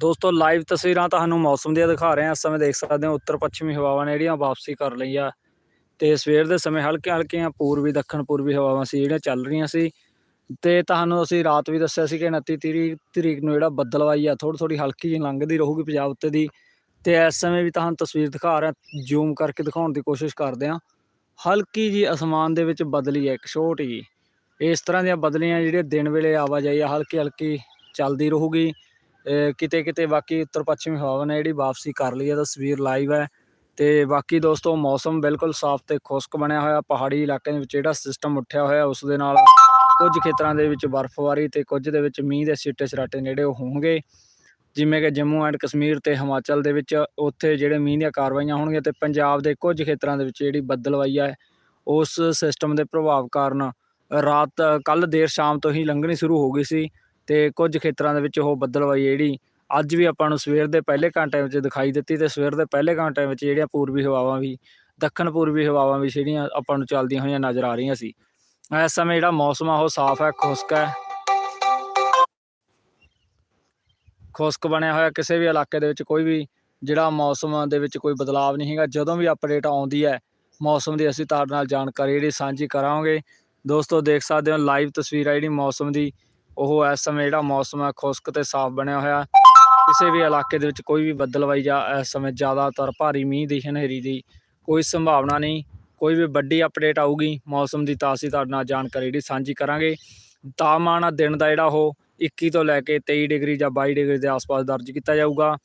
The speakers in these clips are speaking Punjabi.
ਦੋਸਤੋ ਲਾਈਵ ਤਸਵੀਰਾਂ ਤੁਹਾਨੂੰ ਮੌਸਮ ਦੀਆਂ ਦਿਖਾ ਰਹੇ ਹਾਂ। ਇਸ ਸਮੇਂ ਦੇਖ ਸਕਦੇ ਹੋ, ਉੱਤਰ ਪੱਛਮੀ ਹਵਾਵਾਂ ਨੇ ਜਿਹੜੀਆਂ ਵਾਪਸੀ ਕਰ ਲਈਆਂ। ਤੇ ਸਵੇਰ ਦੇ ਸਮੇਂ ਹਲਕੀਆਂ ਹਲਕੀਆਂ ਪੂਰਬੀ, ਦੱਖਣ ਪੂਰਬੀ ਹਵਾਵਾਂ ਸੀ ਜਿਹੜੀਆਂ ਚੱਲ ਰਹੀਆਂ ਸੀ। ਤੇ ਤੁਹਾਨੂੰ ਅਸੀਂ ਰਾਤ ਵੀ ਦੱਸਿਆ ਸੀ ਕਿ 29 ਤਰੀਕ ਤਰੀਕ ਨੂੰ ਜਿਹੜਾ ਬੱਦਲਵਾਈ ਆ ਥੋੜੀ ਥੋੜੀ ਹਲਕੀ ਜਿਹੀ ਲੰਘਦੀ ਰਹੂਗੀ ਪੰਜਾਬ ਉੱਤੇ ਦੀ। ਤੇ ਇਸ ਸਮੇਂ ਵੀ ਤੁਹਾਨੂੰ ਤਸਵੀਰ ਦਿਖਾ ਰਿਹਾ ਜ਼ੂਮ ਕਰਕੇ ਦਿਖਾਉਣ ਦੀ ਕੋਸ਼ਿਸ਼ ਕਰਦੇ ਹਾਂ। ਹਲਕੀ ਜੀ ਅਸਮਾਨ ਦੇ ਵਿੱਚ ਬਦਲੀ ਹੈ ਇੱਕ ਛੋਟੀ ਜੀ ਇਸ ਤਰ੍ਹਾਂ ਦੀਆਂ ਬਦਲੀਆਂ ਜਿਹੜੀਆਂ ਦਿਨ ਵੇਲੇ ਆਵਾਜਾਈ ਆ, ਹਲਕੀ ਹਲਕੀ ਚੱਲਦੀ ਰਹੂਗੀ। ਕਿਤੇ ਕਿਤੇ ਬਾਕੀ ਉੱਤਰ ਪੱਛਮੀ ਹਵਾ ਨੇ ਜਿਹੜੀ ਵਾਪਸੀ ਕਰ ਲਈ ਹੈ, ਤਸਵੀਰ ਲਾਈਵ ਹੈ। ਤੇ ਬਾਕੀ ਦੋਸਤੋ, ਮੌਸਮ ਬਿਲਕੁਲ ਸਾਫ਼ ਤੇ ਖੁਸ਼ਕ ਬਣਿਆ ਹੋਇਆ। ਪਹਾੜੀ ਇਲਾਕੇ ਦੇ ਵਿੱਚ ਜਿਹੜਾ ਸਿਸਟਮ ਉੱਠਿਆ ਹੋਇਆ, ਉਸ ਦੇ ਨਾਲ ਕੁਝ ਖੇਤਰਾਂ ਦੇ ਵਿੱਚ ਬਰਫ਼ਬਾਰੀ ਤੇ ਕੁਝ ਦੇ ਵਿੱਚ ਮੀਂਹ ਦੇ ਛਿੱਟੇ ਛਰਾਟੇ ਨੇੜੇ ਉਹ ਹੋਣਗੇ। ਜਿਵੇਂ ਕਿ ਜੰਮੂ ਐਂਡ ਕਸ਼ਮੀਰ ਤੇ ਹਿਮਾਚਲ ਦੇ ਵਿੱਚ ਉੱਥੇ ਜਿਹੜੇ ਮੀਂਹ ਦੀਆਂ ਕਾਰਵਾਈਆਂ ਹੋਣਗੀਆਂ ਤੇ ਪੰਜਾਬ ਦੇ ਕੁਝ ਖੇਤਰਾਂ ਦੇ ਵਿੱਚ ਜਿਹੜੀ ਬੱਦਲਵਾਈ ਹੈ, ਉਸ ਸਿਸਟਮ ਦੇ ਪ੍ਰਭਾਵ ਕਾਰਨ ਰਾਤ ਕੱਲ ਦੇਰ ਸ਼ਾਮ ਤੋਂ ਹੀ ਲੰਘਣੀ ਸ਼ੁਰੂ ਹੋ ਗਈ ਸੀ। ਤੇ ਕੁਝ ਖੇਤਰਾਂ ਦੇ ਵਿੱਚ ਉਹ ਬੱਦਲਵਾਈ ਜਿਹੜੀ ਅੱਜ ਵੀ ਆਪਾਂ ਨੂੰ ਸਵੇਰ ਦੇ ਪਹਿਲੇ ਘੰਟੇ ਵਿੱਚ ਦਿਖਾਈ ਦਿੱਤੀ ਤੇ ਸਵੇਰ ਦੇ ਪਹਿਲੇ ਘੰਟੇ ਵਿੱਚ ਜਿਹੜੀਆਂ ਪੂਰਬੀ ਹਵਾਵਾਂ ਵੀ, ਦੱਖਣ ਪੂਰਬੀ ਹਵਾਵਾਂ ਵੀ ਜਿਹੜੀਆਂ ਆਪਾਂ ਨੂੰ ਚੱਲਦੀਆਂ ਹੋਈਆਂ ਨਜ਼ਰ ਆ ਰਹੀਆਂ ਸੀ। ਇਸ ਸਮੇਂ ਜਿਹੜਾ ਮੌਸਮ ਆ, ਉਹ ਸਾਫ਼ ਹੈ, ਖੁਸ਼ਕ ਹੈ। ਖੁਸ਼ਕ ਬਣਿਆ ਹੋਇਆ ਕਿਸੇ ਵੀ ਇਲਾਕੇ ਦੇ ਵਿੱਚ ਕੋਈ ਵੀ ਜਿਹੜਾ ਮੌਸਮ ਦੇ ਵਿੱਚ ਕੋਈ ਬਦਲਾਅ ਨਹੀਂ ਹੈਗਾ। ਜਦੋਂ ਵੀ ਅਪਡੇਟ ਆਉਂਦੀ ਹੈ ਮੌਸਮ ਦੀ, ਅਸੀਂ ਤੁਹਾਡੇ ਨਾਲ ਜਾਣਕਾਰੀ ਜਿਹੜੀ ਸਾਂਝੀ ਕਰਾਂਗੇ। ਦੋਸਤੋ, ਦੇਖ ਸਕਦੇ ਹੋ ਲਾਈਵ ਤਸਵੀਰ ਹੈ ਜਿਹੜੀ ਮੌਸਮ ਦੀ। ਉਹ ਇਸ ਸਮੇਂ ਜਿਹੜਾ ਮੌਸਮ ਹੈ, ਖੁਸ਼ਕ ਤੇ ਸਾਫ਼ ਬਣਿਆ ਹੋਇਆ। ਕਿਸੇ ਵੀ ਇਲਾਕੇ ਦੇ ਵਿੱਚ ਕੋਈ ਵੀ ਬੱਦਲਵਾਈ ਜਾਂ ਇਸ ਸਮੇਂ ਜ਼ਿਆਦਾਤਰ ਭਾਰੀ ਮੀਂਹ ਦੀ ਹਨੇਰੀ ਦੀ ਕੋਈ ਸੰਭਾਵਨਾ ਨਹੀਂ। ਕੋਈ ਵੀ ਵੱਡੀ ਅਪਡੇਟ ਆਊਗੀ, ਮੌਸਮ ਦੀ ਤਾਂ ਅਸੀਂ ਤੁਹਾਡੇ ਨਾਲ ਜਾਣਕਾਰੀ ਜਿਹੜੀ ਸਾਂਝੀ ਕਰਾਂਗੇ। ਤਾਪਮਾਨ ਆ ਦਿਨ ਦਾ ਜਿਹੜਾ ਉਹ 21 ਤੋਂ ਲੈ ਕੇ 23 ਡਿਗਰੀ ਜਾਂ 22 ਡਿਗਰੀ ਦੇ ਆਸ-ਪਾਸ ਦਰਜ ਕੀਤਾ ਜਾਊਗਾ।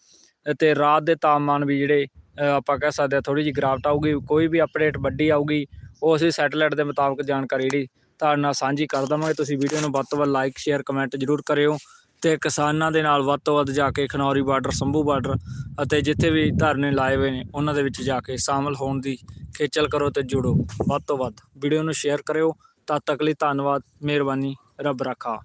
ਤੇ ਰਾਤ ਦੇ ਤਾਪਮਾਨ ਵੀ ਜਿਹੜੇ ਆਪਾਂ ਕਹਿ ਸਕਦੇ ਹਾਂ ਥੋੜੀ ਜਿਹੀ ਗਿਰਾਵਟ ਆਊਗੀ। ਕੋਈ ਵੀ ਅਪਡੇਟ ਵੱਡੀ ਆਊਗੀ, ਉਹ ਅਸੀਂ ਸੈਟੇਲਾਈਟ ਦੇ ਮੁਤਾਬਕ ਜਾਣਕਾਰੀ ਜਿਹੜੀ ਤੁਹਾਡੇ ਨਾਲ ਸਾਂਝੀ ਕਰ ਦਵਾਂਗੇ। ਤੁਸੀਂ ਵੀਡੀਓ ਨੂੰ ਵੱਧ ਤੋਂ ਵੱਧ ਲਾਈਕ ਸ਼ੇਅਰ ਕਮੈਂਟ ਜ਼ਰੂਰ ਕਰਿਓ ਤੇ ਕਿਸਾਨਾਂ ਦੇ ਨਾਲ ਵੱਧ ਤੋਂ ਵੱਧ ਜਾ ਕੇ ਖਨੌਰੀ ਬਾਰਡਰ ਸੰਭੂ ਬਾਰਡਰ ਅਤੇ ਜਿੱਥੇ ਵੀ ਧਰਨੇ ਲਾਏ ਹੋਏ ਨੇ, ਉਹਨਾਂ ਦੇ ਵਿੱਚ ਜਾ ਕੇ ਸ਼ਾਮਲ ਹੋਣ ਦੀ ਖੇਚਲ ਕਰੋ ਤੇ ਜੁੜੋ। ਵੱਧ ਤੋਂ ਵੱਧ ਵੀਡੀਓ ਨੂੰ ਸ਼ੇਅਰ ਕਰਿਓ। ਤਦ ਤੱਕ ਲਈ ਧੰਨਵਾਦ, ਮਿਹਰਬਾਨੀ, ਰੱਬ ਰਾਖਾ।